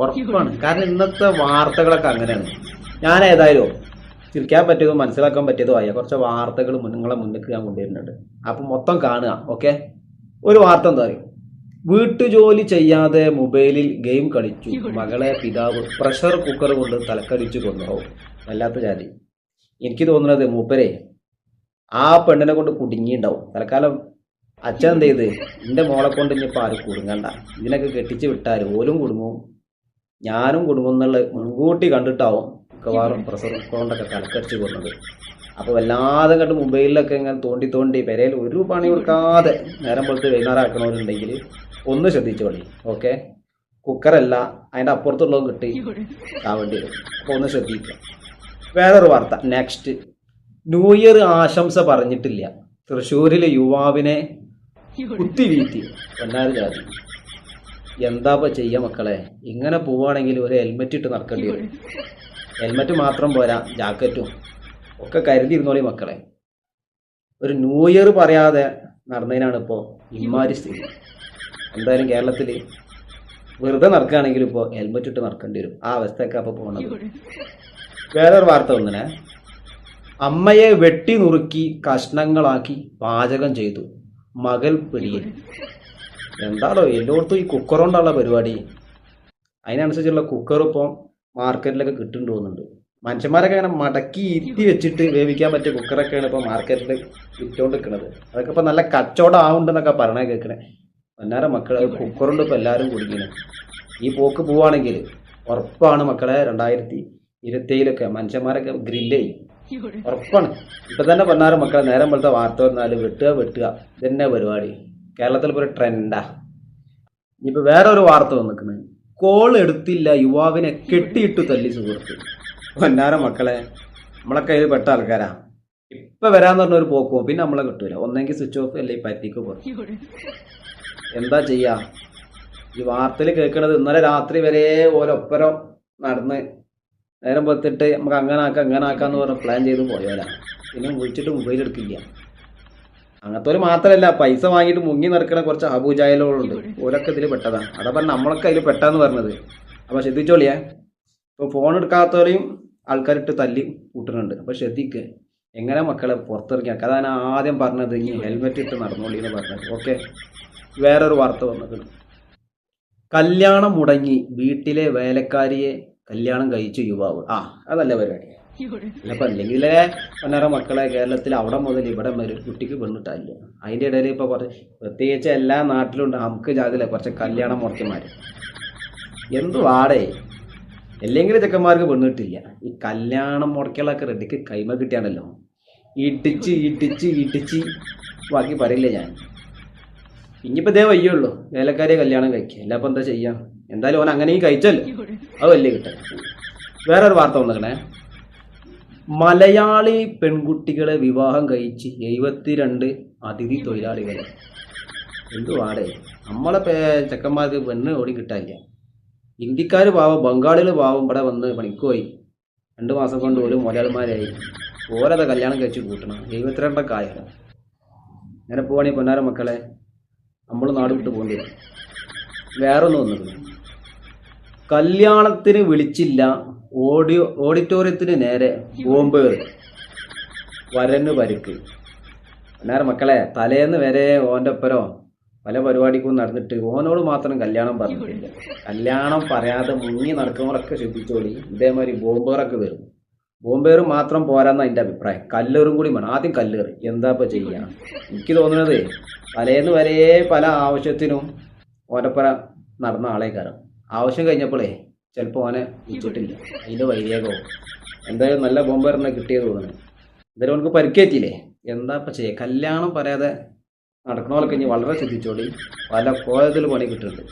ഉറപ്പാണ് കാരണം ഇന്നത്തെ വാർത്തകളൊക്കെ അങ്ങനെയാണ്. ഞാൻ ഏതായാലും ചിരിക്കാൻ പറ്റിയതും മനസ്സിലാക്കാൻ പറ്റിയതും ആയ കുറച്ച് വാർത്തകൾ നിങ്ങളെ മുന്നിലേക്ക് ഞാൻ കൊണ്ടുവരുന്നുണ്ട്. അപ്പം മൊത്തം കാണുക ഓക്കെ? ഒരു വാർത്ത എന്താ അറിയും? വീട്ടുജോലി ചെയ്യാതെ മൊബൈലിൽ ഗെയിം കളിച്ചു. മകളെ പിതാവ് പ്രഷർ കുക്കർ കൊണ്ട് തലക്കടിച്ചു കൊണ്ടുപോകും വല്ലാത്ത ജാതി. എനിക്ക് തോന്നുന്നത് മൂപ്പരെ ആ പെണ്ണിനെ കൊണ്ട് കുടുങ്ങിണ്ടാവും തൽക്കാലം അച്ഛൻ എന്ത് ചെയ്ത്? എന്റെ മോളെ കൊണ്ട് ഇനിയിപ്പോൾ ആരും കുടുങ്ങണ്ട. ഇതിനൊക്കെ കെട്ടിച്ച് വിട്ടാൽ ഓലും കുടുങ്ങും. ഞാനും കുടുംബം എന്നുള്ള മുൻകൂട്ടി കണ്ടിട്ടാവും മിക്കവാറും പ്രഷർ കൊണ്ടൊക്കെ തലക്കടിച്ച് പോകുന്നത്. അപ്പോൾ വല്ലാതെ കണ്ട് മൊബൈലിലൊക്കെ ഇങ്ങനെ തോണ്ടി തോണ്ടി പെരയിൽ ഒരു പണി കൊടുക്കാതെ നേരം പോലത്തെ വൈകുന്നേരം ഒന്ന് ഒന്ന് പണി ഓക്കെ? കുക്കറല്ല അതിന്റെ അപ്പുറത്തുള്ളതും കിട്ടി ആവേണ്ടി വരും. അപ്പോൾ ഒന്ന് ശ്രദ്ധിക്കുക. വേറൊരു വാർത്ത നെക്സ്റ്റ് ന്യൂ ഇയർ ആശംസ പറഞ്ഞിട്ടില്ല. തൃശ്ശൂരിലെ യുവാവിനെ കുത്തിവീഴ്ത്തി. എന്നാലും ജാതി. എന്താപ്പ ചെയ്യ മക്കളെ? ഇങ്ങനെ പോവാണെങ്കിൽ ഒരു ഹെൽമെറ്റ് ഇട്ട് നടക്കേണ്ടി വരും. ഹെൽമെറ്റ് മാത്രം പോരാ ജാക്കറ്റും ഒക്കെ കരുതിയിരുന്നോളി മക്കളെ. ഒരു ന്യൂ ഇയർ പറയാതെ നടന്നതിനാണ് ഇപ്പോൾ ഇമ്മാരി സ്ഥിതി. എന്തായാലും കേരളത്തിൽ വെറുതെ നടക്കുകയാണെങ്കിൽ ഇപ്പോൾ ഹെൽമെറ്റ് ഇട്ട് നടക്കേണ്ടി വരും. ആ അവസ്ഥയൊക്കെ അപ്പോൾ പോകണത് വേറൊരു വാർത്ത ഒന്നിനെ അമ്മയെ വെട്ടി നുറുക്കി കഷ്ണങ്ങളാക്കി പാചകം ചെയ്തു. മകൾ പിടിയിൽ. എന്താണോ എല്ലായിടത്തും ഈ കുക്കർ കൊണ്ടുള്ള പരിപാടി? അതിനനുസരിച്ചുള്ള കുക്കർ ഇപ്പോൾ മാർക്കറ്റിലൊക്കെ കിട്ടുന്നുണ്ട് തോന്നുന്നുണ്ട്. മനുഷ്യന്മാരൊക്കെ അങ്ങനെ മടക്കി ഇരുത്തി വെച്ചിട്ട് വേവിക്കാൻ പറ്റിയ കുക്കറൊക്കെയാണ് ഇപ്പോൾ മാർക്കറ്റിൽ വിറ്റുകൊണ്ട് നിൽക്കുന്നത് അതൊക്കെ ഇപ്പോൾ നല്ല കച്ചവടം ആവുണ്ടെന്നൊക്കെ പറഞ്ഞാൽ കേൾക്കണേ അന്നേരം മക്കളെ കുക്കറുണ്ട് ഇപ്പോൾ എല്ലാവരും കുടിക്കണം. ഈ പോക്ക് പോവാണെങ്കിൽ ഉറപ്പാണ് മക്കളെ രണ്ടായിരത്തി ഇരുപത്തേഴിലൊക്കെ മനുഷ്യന്മാരൊക്കെ ഗ്രില്ല്? ചെയ്യും ഉറപ്പാണ്. ഇപ്പൊ തന്നെ പറഞ്ഞാറ് മക്കളെ നേരം പോലത്തെ വാർത്ത വന്നാൽ വെട്ടുക വെട്ടുക. ഇതന്നെ പരിപാടി. കേരളത്തിൽ ഇപ്പോൾ ഒരു ട്രെൻഡാ. ഇനിയിപ്പോൾ വേറെ ഒരു വാർത്ത വന്നിക്കുന്നത് കോൾ എടുത്തില്ല യുവാവിനെ കെട്ടിയിട്ട് തല്ലി സുഹൃത്ത്. പൊന്നാര മക്കളെ? നമ്മളെ കയ്യിൽ പെട്ട ആൾക്കാരാ. ഇപ്പൊ വരാന്ന് പറഞ്ഞ ഒരു പോക്കോ പിന്നെ നമ്മളെ കിട്ടൂല. ഒന്നെങ്കിൽ സ്വിച്ച് ഓഫ് അല്ലെങ്കിൽ പറ്റിക്ക് പോകും എന്താ ചെയ്യാ? ഈ വാർത്തയിൽ കേൾക്കണത് ഇന്നലെ രാത്രി വരെ ഓരൊപ്പരം നടന്ന് നേരം പൊത്തിട്ട് നമുക്ക് അങ്ങനെ ആക്കാം അങ്ങനെ ആക്കാന്ന് പറഞ്ഞ് പ്ലാൻ ചെയ്ത് പോയവരാ. പിന്നെ വിളിച്ചിട്ട് മൊബൈൽ എടുക്കില്ല. അങ്ങനത്തെ മാത്രമല്ല പൈസ വാങ്ങിട്ട് മുങ്ങി നിറക്കണ കുറച്ച് അബൂജായലുകളുണ്ട് ഓരൊക്കെ ഇതിൽ പെട്ടതാണ്. അതാ പറഞ്ഞ നമ്മളൊക്കെ അതിൽ പെട്ടാന്ന് പറഞ്ഞത്. അപ്പൊ ശ്രദ്ധിച്ചോളിയേ. ഇപ്പൊ ഫോൺ എടുക്കാത്തവരെയും ആൾക്കാരിട്ട് തല്ലി കൂട്ടുന്നുണ്ട്. അപ്പൊ ശ്രദ്ധിക്ക്. എങ്ങനെ മക്കളെ പുറത്തിറങ്ങി? നടക്കുക അതാണ് ആദ്യം പറഞ്ഞത്. ഇനി ഹെൽമെറ്റ് ഇട്ട് നടന്നോളി എന്ന് പറഞ്ഞത്. ഓക്കെ? വേറൊരു വാർത്ത വന്നത് കല്യാണം മുടങ്ങി വീട്ടിലെ വേലക്കാരിയെ കല്യാണം കഴിച്ചു യുവാവ്. ആ അതല്ല പരിപാടി. അപ്പൊ അല്ലെങ്കിലേ പറഞ്ഞ മക്കളെ കേരളത്തിൽ അവിടെ മുതൽ ഇവിടെ വരെ കുട്ടിക്ക് പെണ്ണിട്ടില്ല അതിന്റെ ഇടയിൽ ഇപ്പൊ കുറച്ച് പ്രത്യേകിച്ച് എല്ലാ നാട്ടിലും ഉണ്ട് നമുക്ക് ജാതിയിലെ കുറച്ച് കല്യാണം മുറക്കിമാര് എന്ത് വാടേ? അല്ലെങ്കിൽ ചെക്കന്മാർക്ക് പെണ്ണിട്ടില്ല. ഈ കല്യാണം മുടക്കികളൊക്കെ റെഡിക്ക് കൈമ കിട്ടിയാണല്ലോ. ഇടിച്ച് ഇടിച്ച് ഇടിച്ച്. ബാക്കി പറയില്ല ഞാൻ. ഇനിയിപ്പോ ഇതേ വയ്യുള്ളൂ വേലക്കാരെ കല്യാണം കഴിക്കുക അല്ല അപ്പൊ എന്താ ചെയ്യാം? എന്തായാലും ഓൻ അങ്ങനെയും കഴിച്ചല്ലോ. അത് വലിയ കിട്ടും വേറൊരു വാർത്ത വന്നിക്കണേ. മലയാളി പെൺകുട്ടികളെ വിവാഹം കഴിച്ച് എഴുപത്തിരണ്ട് അതിഥി തൊഴിലാളികളെ. എന്തുവാടെ നമ്മളെ പേ ചെക്കന്മാർക്ക് പെണ്ണ് ഓടി കിട്ടാനില്ല. ഇന്ത്യക്കാർ പാവം ബംഗാളികൾ പാവം ഇവിടെ വന്ന് പണിക്കുപോയി. രണ്ട് മാസം കൊണ്ട് ഒരു മുതലാളിമാരായി ഓരോ കല്യാണം കഴിച്ച് കൂട്ടണം. എഴുപത്തിരണ്ടൊക്കെ ആയാലും അങ്ങനെ പോവാണെങ്കിൽ പൊന്നാര മക്കളെ. നമ്മൾ നാട് വിട്ട് പോകേണ്ടി വരും. വേറൊന്നും ഒന്നും കല്യാണത്തിന് വിളിച്ചില്ല. ഓഡിയോ ഓഡിറ്റോറിയത്തിന് നേരെ ബോംബ് വരന്ന് വരന് പരിക്ക് അന്നേരം മക്കളെ തലേന്ന് വരെ ഓന്റെ ഒപ്പരോ പല പരിപാടിക്കും നടന്നിട്ട് ഓനോട് മാത്രം കല്യാണം പറഞ്ഞിട്ടില്ല. കല്യാണം പറയാതെ മുങ്ങി നടക്കുന്നവരൊക്കെ ശ്രദ്ധിച്ചോളി. ഇതേമാതിരി ബോംബേറൊക്കെ വരും. ബോംബേറ് മാത്രം പോരാന്ന എന്റെ അഭിപ്രായം. കല്ലേറും കൂടി വേണം. ആദ്യം കല്ലേറ്. എന്താ ഇപ്പൊ ചെയ്യാ? എനിക്ക് തോന്നുന്നത് തലേന്ന് വരെ പല ആവശ്യത്തിനും ഓനപ്പുറ നടന്ന ആളെ കയറും ആവശ്യം കഴിഞ്ഞപ്പോഴേ ചിലപ്പോൾ അവനെ വിളിച്ചിട്ടില്ല. അതിന്റെ വൈദ്യകോ എന്തായാലും നല്ല ബോംബേറിനെ കിട്ടിയത് തോന്നുന്നു. എന്തായാലും അവനക്ക് പരിക്കേറ്റില്ലേ? എന്താ ഇപ്പം ചെയ്യുക കല്യാണം പറയാതെ നടക്കണോലൊക്കെ ഇനി വളരെ ശ്രദ്ധിച്ചോളി. പല കോലത്തിൽ പണി കിട്ടുന്നുണ്ട്.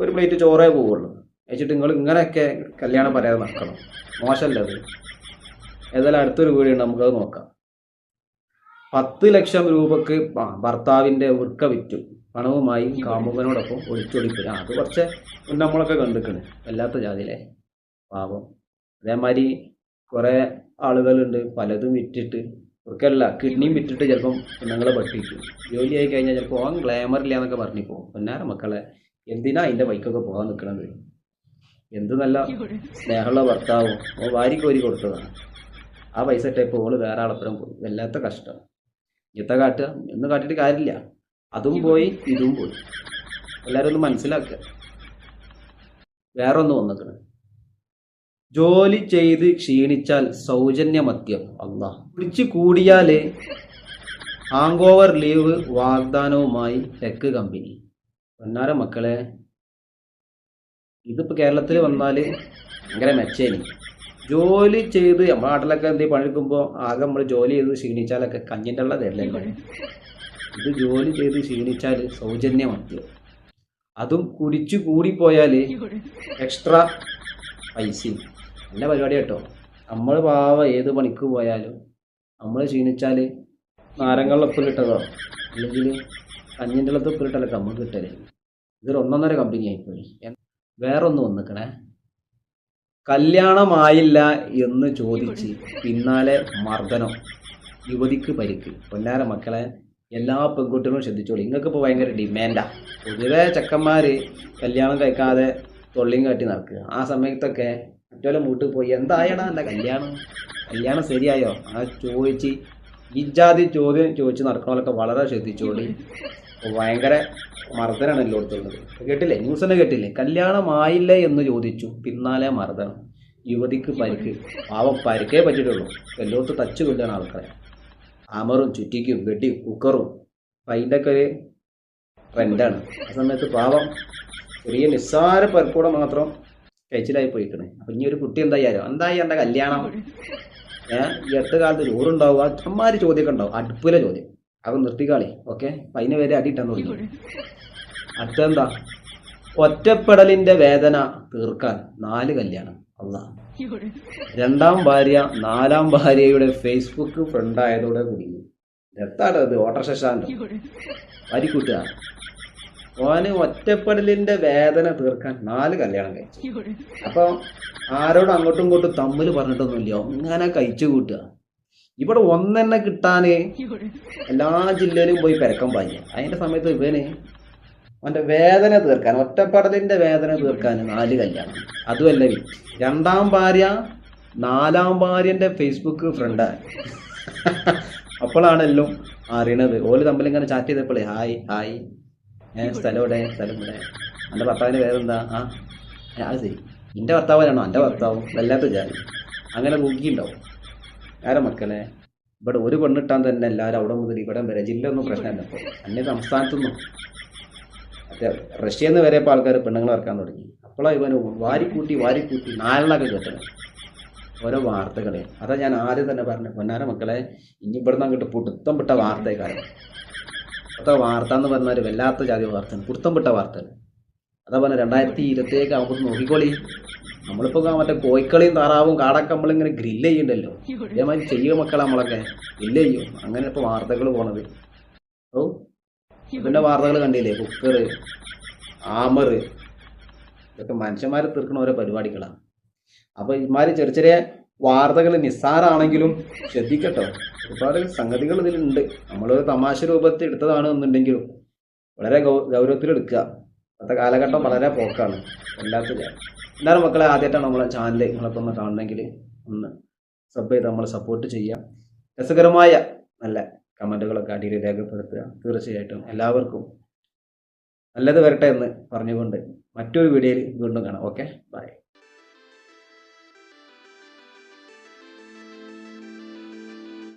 ഒരു പ്ലേറ്റ് ചോറേ പോവുള്ളൂ. വെച്ചിട്ട് നിങ്ങൾ ഇങ്ങനെയൊക്കെ കല്യാണം പറയാതെ നടക്കണം. മോശമല്ല അത്? ഏതായാലും അടുത്തൊരു വീഡിയോ ഉണ്ട്. നമുക്കത് നോക്കാം. പത്ത് ലക്ഷം രൂപക്ക് ഭർത്താവിന്റെ വൃക്ക വിറ്റു. പണവുമായി കാമുകനോടൊപ്പം ഒളിച്ചൊളിപ്പില്ല അത് കുറച്ച് നമ്മളൊക്കെ കണ്ടിക്കണ് വല്ലാത്ത ജാതിയിലെ പാപം അതേമാതിരി കുറേ ആളുകളുണ്ട്. പലതും വിറ്റിട്ട് ഇവർക്കല്ല കിഡ്നിയും വിറ്റിട്ട് ചിലപ്പം പെണ്ണുങ്ങളെ പഠിപ്പിക്കും. ജോലിയായി കഴിഞ്ഞാൽ ചിലപ്പോൾ ഓൻ ഗ്ലാമർ ഇല്ല എന്നൊക്കെ പറഞ്ഞു പോകും. പൊന്നാര മക്കളെ എന്തിനാ അതിന്റെ ബൈക്കൊക്കെ പോകാൻ നിൽക്കണത് എന്ത് നല്ല സ്നേഹമുള്ള ഭർത്താവും. ഓ വാരി കോരി കൊടുത്തതാണ്. ആ പൈസ ഇട്ടപ്പോൾ ഓൾ വേറെ ആളപ്പുറം പോയി. വല്ലാത്ത കഷ്ടം. ഇത്ത കാട്ടുക? എന്ന് കാട്ടിയിട്ട് കാര്യമില്ല. അതും പോയി ഇതും പോയി. എല്ലാവരും ഒന്ന് മനസ്സിലാക്കുക വേറെ ഒന്ന് വന്നിക്കണ് ജോലി ചെയ്ത് ക്ഷീണിച്ചാൽ സൗജന്യ മദ്യം അല്ല കുടിച്ചു ഹാങ് ഓവർ ലീവ് വാഗ്ദാനവുമായി ടെക് കമ്പനി. പൊന്നാര മക്കളെ ഇതിപ്പോ കേരളത്തിൽ വന്നാൽ ഭയങ്കര മെച്ചേനി. ജോലി ചെയ്ത് നമ്മുടെ നാട്ടിലൊക്കെ എന്തെങ്കിലും പണിയെടുക്കുമ്പോൾ ആകെ നമ്മൾ ജോലി ചെയ്ത് ക്ഷീണിച്ചാലൊക്കെ കഞ്ഞിന്റെ ഉള്ള തരില്ലല്ലോ ഇത് ജോലി ചെയ്ത് ക്ഷീണിച്ചാൽ സൗജന്യ മദ്യം അതും കുടിച്ചു കൂടിപ്പോയാൽ എക്സ്ട്രാ പൈസയും. നല്ല പരിപാടി കേട്ടോ. നമ്മൾ പാവ ഏത് പണിക്ക് പോയാലും നമ്മൾ ക്ഷീണിച്ചാൽ നാരങ്ങളുടെ കിട്ടതോ അല്ലെങ്കിൽ കഞ്ഞിന്റെ ഉള്ളത് ഉപ്പിലിട്ടല്ലോ നമുക്ക് കിട്ടൽ. ഇതൊരു ഒന്നൊന്നര കമ്പനി ആയിപ്പോയി. വേറൊന്ന് വന്നിക്കണേ. കല്യാണമായില്ല എന്ന് ചോദിച്ച് പിന്നാലെ മർദ്ദനം. യുവതിക്ക് പരിക്ക്. പൊന്നാര മക്കളെ എല്ലാ പെൺകുട്ടികളും ശ്രദ്ധിച്ചോളൂ. നിങ്ങൾക്ക് ഇപ്പോൾ ഭയങ്കര ഡിമാൻഡാ പൊതുവെ ചെക്കന്മാര് കല്യാണം കഴിക്കാതെ തൊള്ളിയും കാട്ടി നടക്കുക. ആ സമയത്തൊക്കെ മറ്റോലെ വീട്ടിൽ പോയി എന്തായടാ എന്റെ കല്യാണം? കല്യാണം ശരിയായോ? ആ ചോദിച്ച് ഇജാതി ചോദ്യം ചോദിച്ച് നടക്കണമെന്നൊക്കെ വളരെ ശ്രദ്ധിച്ചോളി. ഭയങ്കര മർദ്ദനാണ് എല്ലായിടത്തുള്ളത് കേട്ടില്ലേ? ന്യൂസ് തന്നെ കേട്ടില്ലേ? കല്യാണമായില്ലേ എന്ന് ചോദിച്ചു. പിന്നാലെ മർദ്ദനം. യുവതിക്ക് പരിക്ക്. പാവം പരിക്കേ പറ്റിയിട്ടുള്ളൂ. എല്ലായിടത്തും തച്ചു കൊല്ലാണ് ആൾക്കാരെ. അമറും ചുറ്റിക്കും വെട്ടി കുക്കറും അപ്പം അതിന്റെ ഒക്കെ ഒരു ട്രെൻഡാണ് ആ സമയത്ത് പാവം ചെറിയ നിസ്സാര പരിപ്പൂടെ മാത്രം കഴിച്ചിലായി പോയിക്കണേ. അപ്പം ഇനി ഒരു കുട്ടി എന്തായാലും എന്തായി എന്റെ കല്യാണം? ഏഹ് ഈ അടുത്ത കാലത്ത് ചോറുണ്ടാവുക? അച്ഛന്മാര് ചോദ്യമൊക്കെ ഉണ്ടാവും. അടുപ്പിലെ ചോദ്യം. അത് നിർത്തിക്കാളി. ഓക്കെ? അപ്പം അതിന് വരെ അടിയിട്ടാന്ന് തുടങ്ങി അടുത്തെന്താ? ഒറ്റപ്പെടലിന്റെ വേദന തീർക്കാൻ നാല് കല്യാണം. അല്ല രണ്ടാം ഭാര്യ നാലാം ഭാര്യയുടെ ഫേസ്ബുക്ക് ഫ്രണ്ട് ഫ്രണ്ടായതോടെ കുടുങ്ങി എത്താണ് അത് ഓട്ടർഷ സ്റ്റാൻഡ് വരിക്കൂട്ടുക ഓന് ഒറ്റപ്പെടലിന്റെ വേദന തീർക്കാൻ നാല് കല്യാണം കഴിച്ചു. അപ്പൊ ആരോടും അങ്ങോട്ടും ഇങ്ങോട്ടും തമ്മിൽ പറഞ്ഞിട്ടൊന്നുമില്ല. ഇങ്ങനെ കഴിച്ചു കൂട്ടുക. ഇവിടെ ഒന്നെന്നെ കിട്ടാന് എല്ലാ ജില്ലയിലും പോയി പെരക്കം പായ അതിന്റെ സമയത്ത് ഇവന് അവന്റെ വേദന തീർക്കാൻ ഒറ്റപ്പെടലിന്റെ വേദന തീർക്കാൻ. നാല് കല്യാണം. അതുമല്ല. രണ്ടാം ഭാര്യ നാലാം ഭാര്യന്റെ ഫേസ്ബുക്ക് ഫ്രണ്ടാണ് അപ്പോഴാണ് എല്ലാം അറിയണത്. ഓൽ തമ്മിൽ ഇങ്ങനെ ചാറ്റ് ചെയ്തപ്പോഴേ ഹായ് ഹായ്. ഏഹ് സ്ഥലം ഇവിടെ സ്ഥലം ഇവിടെ എന്റെ ഭർത്താവിന്റെ പേരെന്താ? ആ അത് ശരി. എന്റെ ഭർത്താവിനാണോ എന്റെ ഭർത്താവും. വല്ലാത്ത ജാതി. അങ്ങനെ നോക്കിയിട്ടുണ്ടാവും ആരാ മക്കളെ? ഇവിടെ ഒരു പെണ്ണിട്ടാൻ തന്നെ എല്ലാവരും അവിടെ മുതൽ ഇവിടെ വരെ. ജില്ല ഒന്നും പ്രശ്നമില്ല അന്യ സംസ്ഥാനത്തൊന്നും. റഷ്യയിൽ നിന്ന് വരെ ഇപ്പോൾ ആൾക്കാർ പെണ്ണുങ്ങൾ ഇറക്കാൻ തുടങ്ങി. അപ്പോഴാണ് ഇവന് വാരിക്കൂട്ടി വാരിക്കൂട്ടി നാലെണ്ണൊക്കെ കേട്ടത്. ഓരോ വാർത്തകളെ. അതാ ഞാൻ ആദ്യം തന്നെ പറഞ്ഞു പൊന്നാര മക്കളെ ഇനി ഇവിടുന്ന് അങ്ങോട്ട് പുടുത്തം വിട്ട വാർത്തക്കാരൻ അത്ര വാർത്ത എന്ന് പറഞ്ഞാൽ ഒരു വല്ലാത്ത ജാതി വാർത്തയാണ്. പുടുത്തം വിട്ട വാർത്തയാണ്. അതാ പറഞ്ഞ രണ്ടായിരത്തി ഇരുപത്തേക്ക് ആകുമ്പോൾ നോക്കിക്കോളി. നമ്മളിപ്പോൾ മറ്റേ കോഴിക്കളിയും താറാവും കാടൊക്കെ നമ്മളിങ്ങനെ ഗ്രില്ല് ചെയ്യണ്ടല്ലോ. ഇതേമാതിരി ചെയ്യുക മക്കളെ നമ്മളൊക്കെ. ഗ്രില്ല് ചെയ്യും. അങ്ങനെ ഇപ്പോൾ വാർത്തകൾ പോണത്. ഓ പിന്നെ വാർത്തകൾ കണ്ടില്ലേ? കുക്കർ ആമർ ഇതൊക്കെ മനുഷ്യന്മാരെ തീർക്കുന്ന ഓരോ പരിപാടികളാണ് അപ്പൊ ഇമാര് ചെറിയ ചെറിയ വാർത്തകൾ നിസ്സാരാണെങ്കിലും ശ്രദ്ധിക്കട്ടോ. ഒരുപാട് സംഗതികൾ ഇതിലുണ്ട്. നമ്മളൊരു തമാശ രൂപത്തിൽ എടുത്തതാണ് എന്നുണ്ടെങ്കിലും വളരെ ഗൗരവത്തിൽ എടുക്കുക. ഇന്നത്തെ കാലഘട്ടം വളരെ പോക്കാണ്. വല്ലാത്ത ജാതി. എല്ലാവരും മക്കളെ ആദ്യമായിട്ടാണ് നമ്മളെ ചാനൽ നിങ്ങളൊക്കെ ഒന്ന് കാണണമെങ്കിൽ ഒന്ന് സബ് ചെയ്ത് നമ്മളെ സപ്പോർട്ട് ചെയ്യാം. രസകരമായ നല്ല കമന്റുകളൊക്കെ അടിയിൽ രേഖപ്പെടുത്തുക. തീർച്ചയായിട്ടും എല്ലാവർക്കും നല്ലത് വരട്ടെ എന്ന് പറഞ്ഞുകൊണ്ട് മറ്റൊരു വീഡിയോയിൽ വീണ്ടും കാണാം. ഓക്കെ? ബൈ